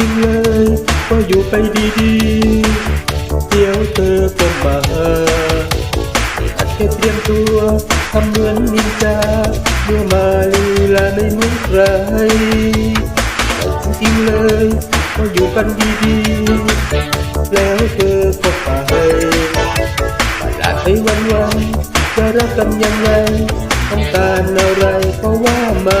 ทิ้งเลยก็อยู่ไปดีๆเดี๋ยวเธอก็มาอาจจะเตรียมตัว ทำเหมือนนินจาเมื่อมาลีลาไม่เหมือนใครจริงเลยก็อยู่กันดีๆ แล้วเธอก็ไปลาไปวันวันจะรักกันยังไงต้องการอะไรก็ว่ามา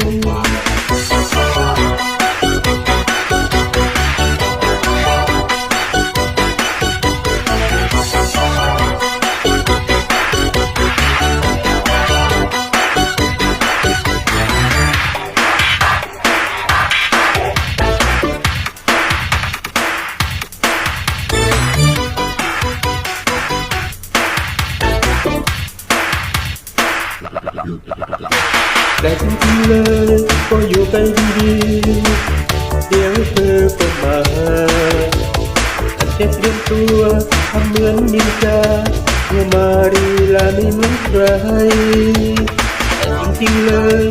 แต่จริงๆเลยก็อยู่กันดีๆเดี๋ยวเธอก็มาฉันจะเตรียมตัวทำเหมือนนินจาเมื่อมารีลาไม่เหมือนใคร แต่จริงๆเลย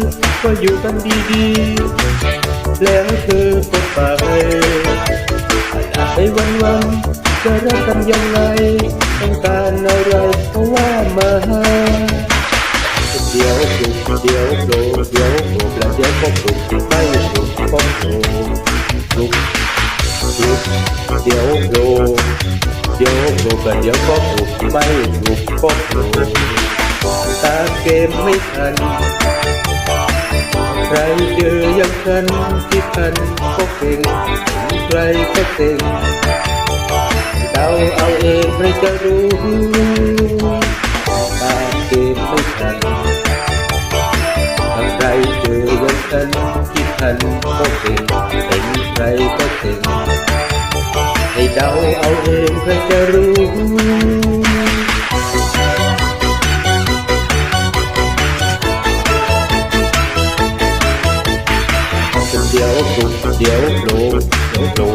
ก็อยู่กันดีๆ แล้วเธอก็ไปไปวันๆจะรักกันยังไงต้องการอะไรก็ว่ามา diablo, diablo, diablo, diablo, diablo, diablo, diablo, ta kem mấy thần Trái chưa dân thân kiếp thân có tiền Trái có tiền Đau ao em phải tình có chuyện tình đây có tiền thì đâu âu yếm phải cho รู้เดี๋ยวกูเดี๋ยวรู้เดี๋ยวรู้